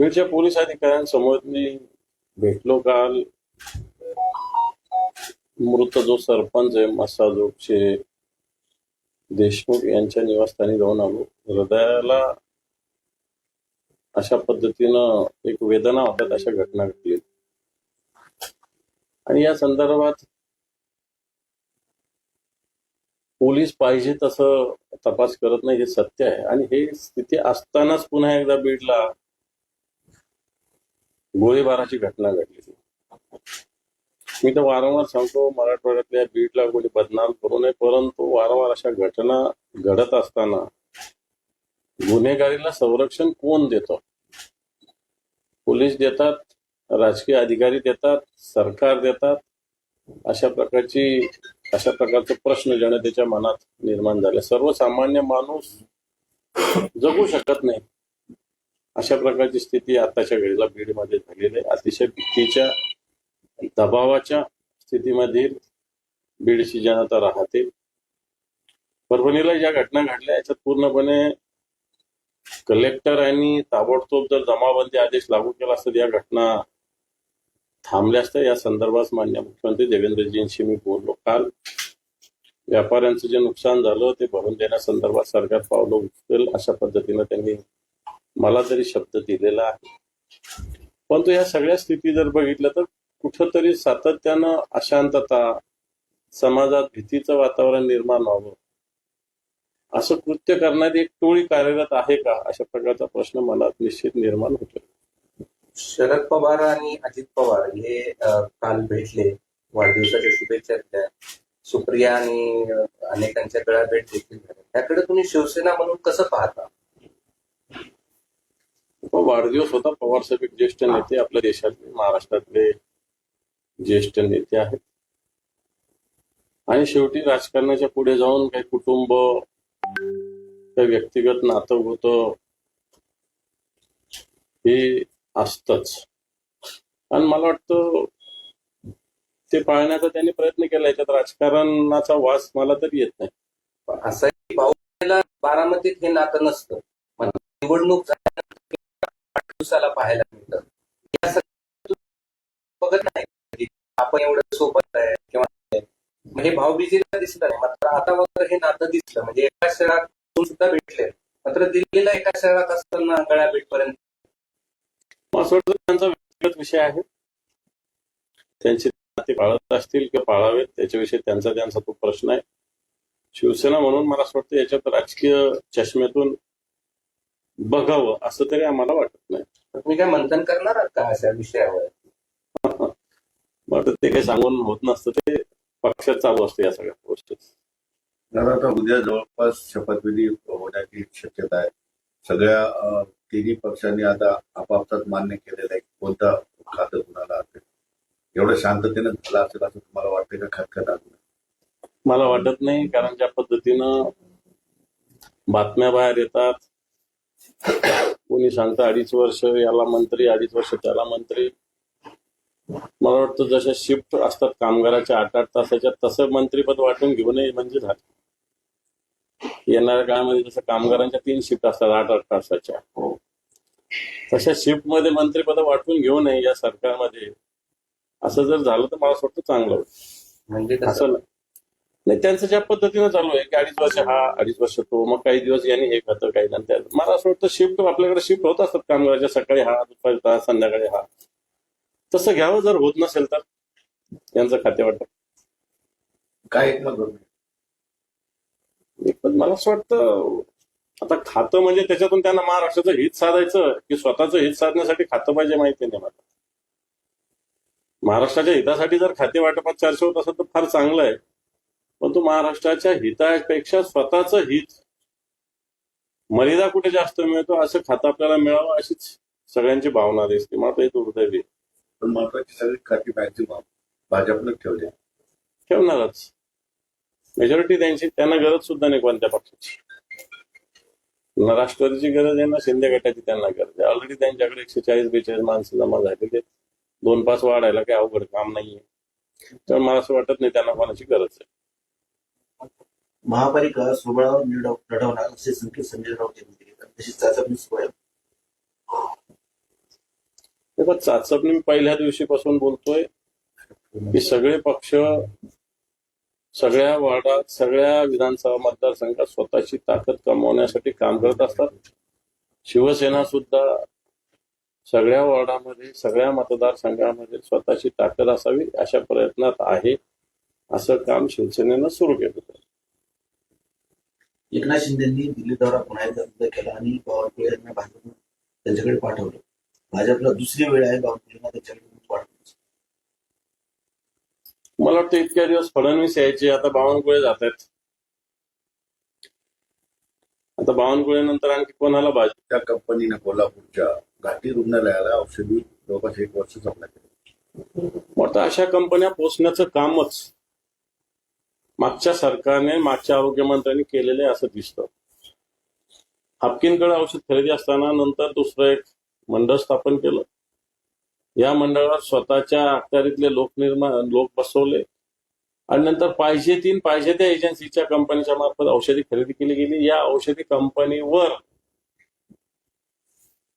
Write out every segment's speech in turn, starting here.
बीडच्या पोलीस अधिकाऱ्यांसमोर मी भेटलो काल. मृत जो सरपंच आहे मसाजोगचे देशमुख यांच्या निवासस्थानी जाऊन आलो. हृदयाला अशा पद्धतीनं एक वेदना होतात अशा घटना घडली. आणि या संदर्भात पोलीस पाहिजे तसं तपास करत नाही हे सत्य आहे. आणि हे स्थिती असतानाच पुन्हा एकदा बीडला गोळीबाराची घटना घडली. मी तर वारंवार सांगतो मराठवाड्यातल्या बीडला कोणी बदनाम करू नये परंतु वारंवार अशा घटना घडत असताना गुन्हेगारीला संरक्षण कोण देतं? पोलीस देतात राजकीय अधिकारी देतात सरकार देतात अशा प्रकारची अशा प्रकारचे प्रश्न जनतेच्या मनात निर्माण झाले. सर्वसामान्य माणूस जगू शकत नाही. अशा प्रकारची स्थिती आताच्या घडीला बीडमध्ये झालेली आहे. अतिशय भीतीच्या दबावाच्या स्थितीमध्ये बीडची जनता राहते. परभणीला ज्या घटना घडल्या याच्यात पूर्णपणे कलेक्टर यांनी ताबडतोब जर जमाबंदी आदेश लागू केला असता या घटना थांबल्या असत्या या संदर्भात मान्य मुख्यमंत्री देवेंद्रजींशी मी बोललो. काल व्यापाऱ्यांचं जे नुकसान झालं ते भरून देण्यासंदर्भात सरकार पावलं उचलेल अशा पद्धतीनं त्यांनी मला तरी शब्द दिलेला आहे. परंतु या सगळ्या स्थिती जर बघितलं तर कुठंतरी सातत्यानं अशांतता समाजात भीतीचं वातावरण निर्माण व्हावं. असं कृत्य करणारी एक टोळी कार्यरत आहे का? अशा प्रकारचा प्रश्न मनात निश्चित निर्माण होतो शरद पवार आणि अजित पवार हे काल भेटले. वाढदिवसाच्या शुभेच्छा दिल्या. सुप्रिया आणि अनेकांच्या गळ्या भेट देखील झाल्या त्याकडे तुम्ही शिवसेना म्हणून कसं पाहता? वाढदिवस होता. पवार साहेब एक ज्येष्ठ नेते आपल्या देशातले महाराष्ट्रातले ज्येष्ठ नेते आहेत. आणि शेवटी राजकारणाच्या पुढे जाऊन काही कुटुंब काही व्यक्तिगत नातं होतं हे असतच. आणि मला वाटतं ते पाळण्याचा त्यांनी प्रयत्न केला. याच्यात राजकारणाचा वास मला तरी येत नाही. असं बारामतीत हे नातं नसतं. निवडणूक दिवसाला पाहायला मिळतं. या सगळ्या बघत नाही आपण एवढं सोबत आहे किंवा म्हणजे भाऊबीजीला दिसलं नाही. मात्र आता मात्र हे नातं दिसलं. म्हणजे एका शहरात सुद्धा भेटले मात्र दिल्लीला एका शहरात असताना गळ्या भेटपर्यंत असं वाटतं त्यांचा व्यक्तिगत विषय आहे. त्यांचे ते पाळत असतील किंवा पाळावेत त्याच्याविषयी त्यांचा त्यांचा तो प्रश्न आहे. शिवसेना म्हणून मला असं वाटतं याच्यात राजकीय चष्म्यातून बघावं असं तरी आम्हाला वाटत नाही. तुम्ही काय मंथन करणार आहात का अशा विषयावर? मला ते काही सांगून होत नसतं ते पक्षात चालू असतं या सगळ्या गोष्टी. तर आता उद्या जवळपास शपथविधी होण्याची शक्यता आहे. सगळ्या तिन्ही पक्षांनी आता आपापसात मान्य केलेलं आहे की कोणतं खातं कुणाला असेल. एवढं शांततेनं झालं असेल असं तुम्हाला वाटतं का? खतखत आहे मला वाटत नाही कारण ज्या पद्धतीनं बातम्या बाहेर येतात कोणी सांगतं अडीच वर्ष याला मंत्री अडीच वर्ष त्याला मंत्री. मला वाटतं जशा शिफ्ट असतात कामगाराच्या आठ आठ तासाच्या तसं मंत्रीपद वाटून घेऊ नये म्हणजे झालं. येणाऱ्या काळामध्ये जसं कामगारांच्या तीन शिफ्ट असतात आठ आठ तासाच्या. तशा शिफ्टमध्ये मंत्रीपद वाटून घेऊ नये या सरकारमध्ये असं जर झालं तर मला वाटतं चांगलं होईल. म्हणजे असं नाही. त्यांचं ज्या पद्धतीनं चालू आहे की अडीच वर्ष हा अडीच वर्ष तो मग काही दिवस यांनी हे खातं काही नंतर मला असं वाटतं शिफ्ट आपल्याकडे शिफ्ट होत असतात कामगाराच्या सकाळी हा दुपारी हा संध्याकाळी हा तसं घ्यावं जर होत नसेल तर यांचं खाते वाटत काय. पण मला असं वाटतं आता खातं म्हणजे त्याच्यातून त्यांना महाराष्ट्राचं हित साधायचं की स्वतःचं हित साधण्यासाठी खातं पाहिजे माहिती नाही मला महाराष्ट्राच्या हितासाठी जर खाते वाटपात चर्चा होत असेल तर फार चांगलं आहे परंतु महाराष्ट्राच्या हितापेक्षा स्वतःचं हित मर्यादा कुठे जास्त मिळतो असं खातं आपल्याला मिळावं अशीच सगळ्यांची भावना दिसते. मात्र हे दुर्दैवी. पण महत्वाची सगळी खाती मॅक्झिमम भाजपनं ठेवली. ठेवणारच. मेजॉरिटी त्यांची त्यांना गरज सुद्धा नाही कोणत्या पक्षाची. ना राष्ट्रवादीची गरज आहे ना शिंदे गटाची त्यांना गरज आहे. ऑलरेडी त्यांच्याकडे एकशे चाळीस बेचाळीस माणसं जमा झालेली आहेत. दोन पाच वाढायला काही अवघड काम नाहीये. तर मला असं वाटत नाही त्यांना कोणाची गरज आहे. महापालिका स्वबळावर लढवणार असे संकेत संजय राऊत यांनी दिले. तशी चाचपणी सुरू आहे. चाचपणी मी पहिल्या दिवशीपासून बोलतोय. की सगळे पक्ष सगळ्या वार्डात सगळ्या विधानसभा मतदारसंघात स्वतःची ताकद कमवण्यासाठी काम करत असतात. शिवसेना सुद्धा सगळ्या वॉर्डामध्ये सगळ्या मतदारसंघामध्ये स्वतःची ताकद असावी अशा प्रयत्नात आहे. असं काम शिवसेनेनं सुरू केलं. एकनाथ शिंदेंनी दिल्ली दौरा पुन्हा एकदा रद्द केला आणि बावनकुळे यांना भाजपनं त्यांच्याकडे पाठवलं. भाजपला दुसरी वेळ आहे बावनकुळेंना त्यांच्याकडे मला वाटतं इतक्या दिवस फडणवीस यायचे आता बावनकुळे जात आहेत आता बावनकुळे नंतर आणखी कोणाला भाजपच्या कंपनीने कोल्हापूरच्या घाटी रुग्णालयाला औषधी जवळपास एक वर्ष सप्लाय केलं मग आता अशा कंपन्या पोचण्याचं कामच मागच्या सरकारने मागच्या आरोग्यमंत्र्यांनी केलेले असं दिसतं. हापकिनकडे औषध खरेदी असताना नंतर दुसरं एक मंडळ स्थापन केलं. या मंडळात स्वतःच्या अखत्यारीतले लोक निर्माण लोक बसवले. आणि नंतर पाहिजे तीन पाहिजे त्या एजन्सीच्या कंपनीच्या मार्फत औषधी खरेदी केली गेली. या औषधी कंपनीवर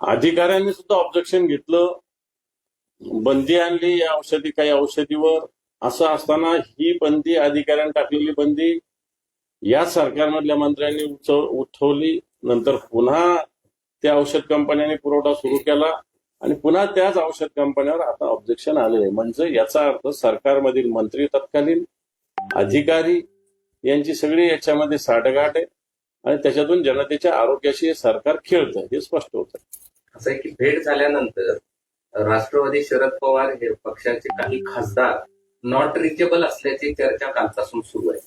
अधिकाऱ्यांनी सुद्धा ऑब्जेक्शन घेतलं. बंदी आणली या औषधी काही औषधीवर. असं असताना ही बंदी अधिकाऱ्यांनी टाकलेली बंदी या सरकारमधल्या मंत्र्यांनी उठवली. नंतर पुन्हा त्या औषध कंपन्यांनी पुरवठा सुरू केला आणि पुन्हा त्याच औषध कंपन्यावर आता ऑब्जेक्शन आले आहे. म्हणजे याचा अर्थ सरकारमधील मंत्री तत्कालीन अधिकारी यांची सगळी याच्यामध्ये साठगाठ आहे आणि त्याच्यातून जनतेच्या आरोग्याशी सरकार खेळतं हे स्पष्ट होतं असं आहे की भेट झाल्यानंतर राष्ट्रवादी शरद पवार हे पक्षाचे काही खासदार नॉट रिचेबल असल्याची चर्चा कालपासून सुरू आहे.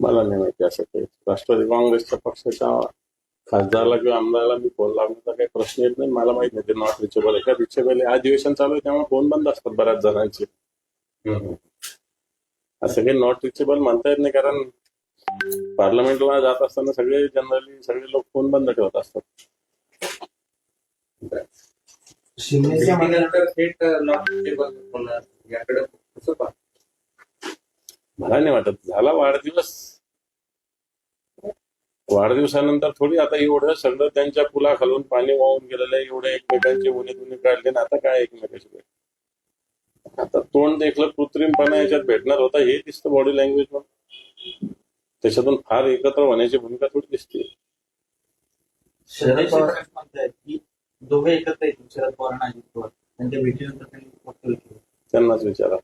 मला नाही माहिती असं काही. राष्ट्रवादी काँग्रेसच्या पक्षाच्या खासदारला किंवा आमदाराला मी फोन लावण्याचा काही प्रश्न येत नाही. मला माहीत नाही ते नॉट रिचेबल आहे. का रिचेबल आहे? अधिवेशन चालू आहे त्यामुळे फोन बंद असतात बऱ्याच जणांचे. असं काही नॉट रिचेबल म्हणता येत नाही कारण पार्लमेंटला जात असताना सगळे जनरली सगळे लोक फोन बंद ठेवत असतात. थेट नॉट रिचेबल होणार. याकडे कसं पाहता? मला नाही वाटत. झाला वाढदिवस. वाढदिवसानंतर थोडी आता एवढं सगळं त्यांच्या पुलाखालून पाणी वाहून गेलेलं आहे. एवढे एकमेकांचे उन्हे दुने काढले. ना आता काय एकमेकांचे भेट आता तोंड देखलं कृत्रिमपणा याच्यात भेटणार होता. हे दिसतं बॉडी लँग्वेजमध्ये त्याच्यातून फार एकत्र होण्याची भूमिका थोडी दिसते. शरद पवार म्हणतायत की दोघे एकत्र येतील शरद पवार आणि अजित पवार. त्यांच्या भेटीनंतर त्यांनाच विचारा.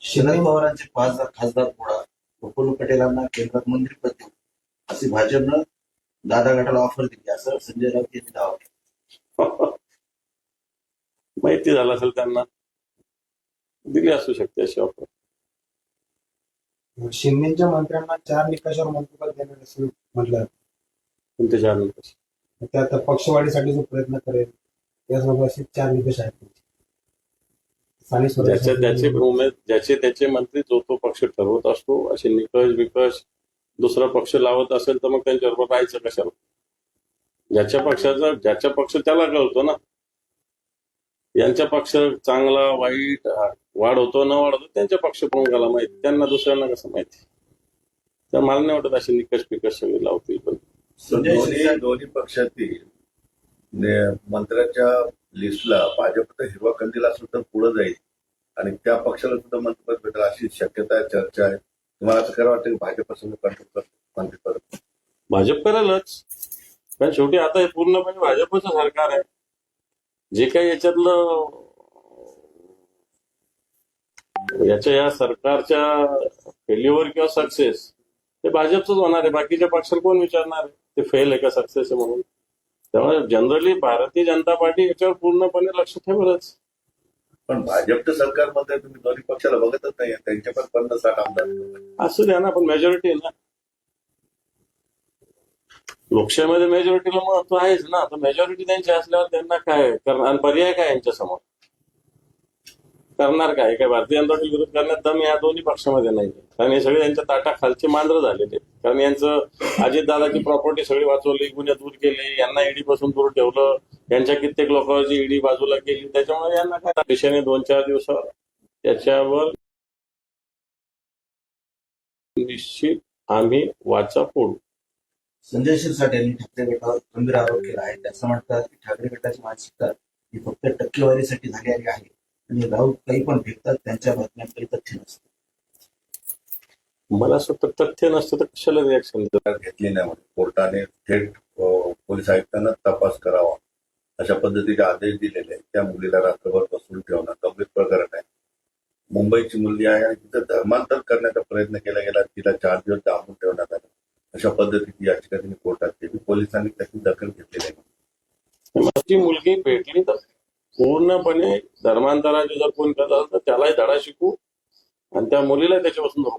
शरद पवारांचे पाच हजार खासदार फोडा प्रफुल्ल पटेलांना केंद्रात मंत्रीपद देऊ असे भाजपनं दादा गटाला ऑफर दिली. असं संजय राऊत यांनी दावा केला. माहिती झालं असेल त्यांना. दिली असू शकते अशी ऑफर शिंदेच्या मंत्र्यांना चार निकषावर मंत्रिपद देणार असं म्हटलं. पण त्याच्यानंतर ते आता पक्षवाढीसाठी जो प्रयत्न करेल त्यासोबत असे चार निकष आहेत ज्याचे त्याचे ज्याचे त्याचे मंत्री जो तो पक्ष ठरवत असतो असे निकष बिकष दुसरा पक्ष लावत असेल तर मग त्यांच्याबरोबर राहायचं कशाला? ज्याच्या पक्षाचा ज्याच्या पक्ष त्याला कळतो ना. यांच्या पक्ष चांगला वाईट वाढ होतो न वाढ होतो त्यांच्या पक्ष प्रमुखाला माहिती? त्यांना दुसऱ्यांना कसं माहिती? तर मला नाही वाटत असे निकष बिकष सगळे लावतील पण. दोन्ही पक्षातील मंत्र्यांच्या लिस्टला भाजप तर हिरवा कंदीला असेल तर पुढे जाईल. आणि त्या पक्षाला सुद्धा मंत्रिपद भेटेल अशी शक्यता आहे चर्चा आहे. तुम्हाला असं खरं वाटतं की भाजप समोर कंट्रोल मंत्रिपद? भाजप करेलच. पण शेवटी आता हे पूर्णपणे भाजपचं सरकार आहे. जे काही याच्यातलं याच्या या सरकारच्या फेल्युअर किंवा सक्सेस ते भाजपच होणार आहे. बाकीच्या पक्षाला कोण विचारणार आहे? ते फेल आहे का सक्सेस आहे म्हणून? त्यामुळे जनरली भारतीय जनता पार्टी याच्यावर पूर्णपणे लक्ष ठेवेलच पण भाजपचं सरकारमध्ये तुम्ही दोन्ही पक्षाला बघतच नाही त्यांचे पण पन्नास साठ आमदार. असू द्या ना पण मेजॉरिटी आहे ना. लोकशाहीमध्ये मेजॉरिटीला महत्त्व आहेच ना. तर मेजॉरिटी त्यांची असल्यावर त्यांना काय करणार आणि पर्याय काय यांच्या समोर करणार काय? काय भारतीय जनता पार्टी विरोध करण्यात दम या दोन्ही पक्षामध्ये नाही. कारण हे सगळे यांच्या ताटाखालचे मांजर झालेले आहेत. कारण यांचं अजितदादाची प्रॉपर्टी सगळी वाचवली गुन्हे दूर केले यांना ईडी पासून दूर ठेवलं यांच्या कित्येक लोकांची ईडी बाजूला केली. त्याच्यामुळे यांना काय दिशेने दोन चार दिवस त्याच्यावर निश्चित आम्ही वाचा फोडू. संजय शिरसाट यांनी ठाकरे गटावर गंभीर आरोप केला आहे. त्याचं म्हणतात की ठाकरे गटाची मानसिकता ही फक्त टक्केवारीसाठी झालेली आहे. आणि राऊत काही पण फेकतात त्यांच्या बातम्यात काही तथ्य नसतं. मला असं वाटतं तथ्य नसतं तर कशाला रिॲक्शन घेतली नाही म्हणून. कोर्टाने थेट पोलीस आयुक्तांना तपास करावा. अशा पद्धतीचे आदेश दिलेले आहेत. त्या मुलीला रात्रभर बसून ठेवणं गंभीर प्रकरण आहे. मुंबईची मुलगी आहे आणि तिथं धर्मांतर करण्याचा प्रयत्न केला गेला. तिला चार दिवस दाबून ठेवण्यात आलं. अशा पद्धतीची याचिका तिने कोर्टात केली. पोलिसांनी त्याची दखल घेतलेली आहे. माझी मुलगी भेटली तर? पूर्णपणे धर्मांतराचे जर कोण करत असेल तर त्यालाही धडा शिकू आणि त्या मुलीला त्याच्यापासून जाऊ